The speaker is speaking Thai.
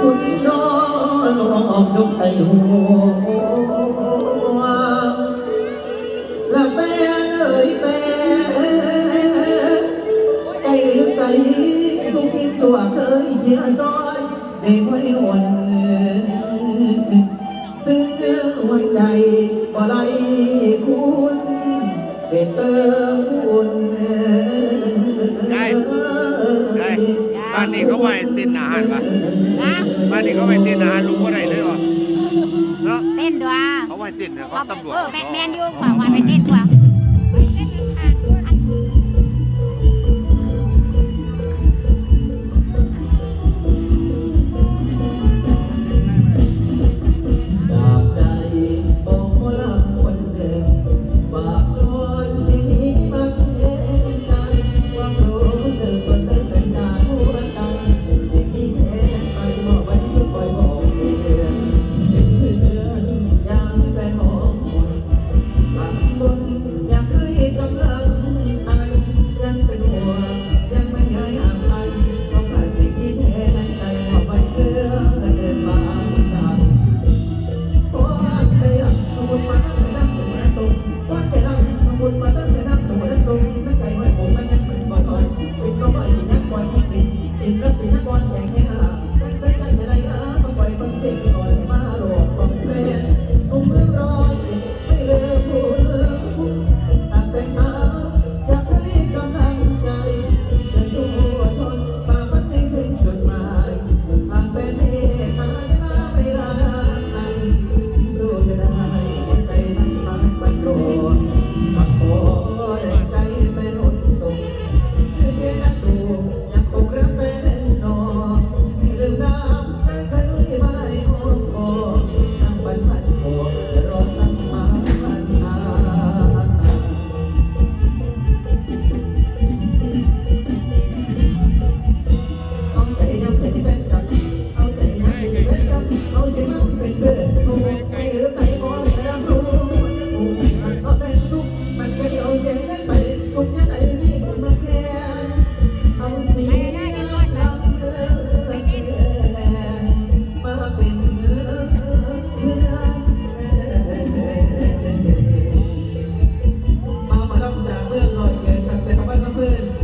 คุณน้องน้องยกใส่หัวและแม่เอ่ยแม่ใจลึกใจทุกทิ้ตัวเคยเชื่อในห้วยอ่อนซึ่งหัวใจบ่ไรคุณเป็นเติม บ้านนี้เขาไปเตินอาหารปะะบ้านนี้เขาไปเตินอาหารลุงก็ได้เลยวะเนาะเต้นด้วยเขาไปเตินเนี่ยเขาตำรวจเออแมนแมนยู่กว่าวันไปเต้นกว่า Bye-bye, my.